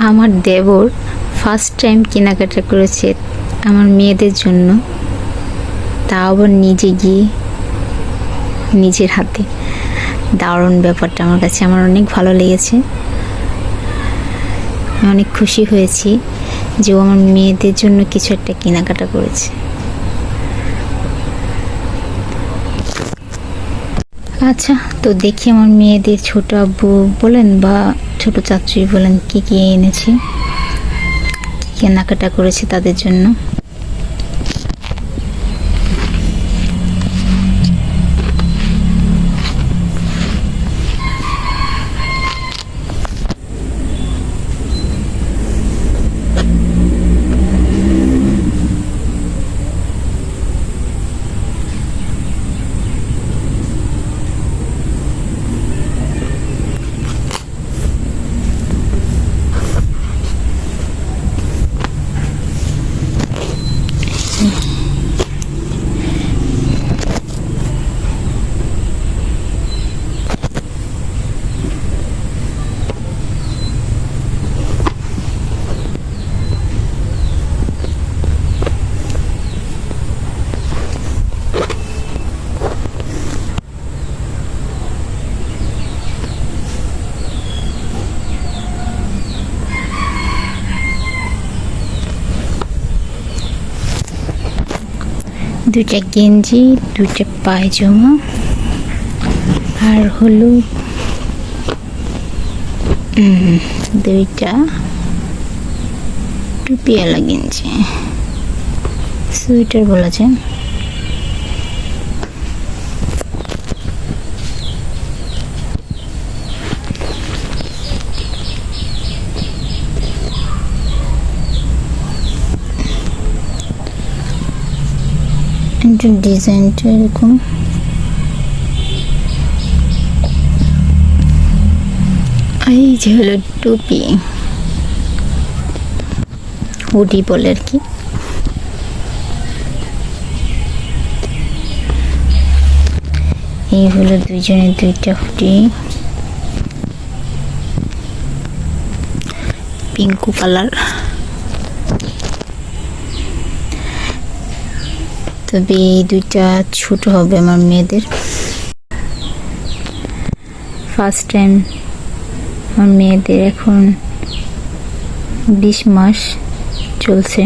আমার দেবর first time কেনাকাটা করেছে আমার মেয়েদের জন্য। তা আবার নিজে গিয়ে নিজের হাতে। দারুণ ব্যাপারটা আমার কাছে। আমার অনেক ভালো লেগেছে। আমি অনেক খুশি হয়েছি যে ও আমার মেয়েদের জন্য কিছু একটা কেনাকাটা করেছে। আচ্ছা তো দেখি আমার মেয়েদের ছোট আব্বু বলেন বা ছোট চাচুই বলেন কি কি এনেছি কেনাকাটা করেছি তাদের জন্য। Mm-hmm. দুইটা গেঞ্জি দুটা পায়জামা আর হলো দুইটা টুপিওয়ালা গেঞ্জি। সোয়েটার বলা যায়। এটা ডিজাইনটা এরকম। এই যে হলো টুপি। হুডি বলে আর কি। এই হলো দুইজনের দুইটা হুডি। পিঙ্কু কালার। তবে এই দুইটা ছোট হবে আমার মেয়েদের। ফার্স্ট টাইম আমার মেয়েদের এখন বিশ মাস চলছে।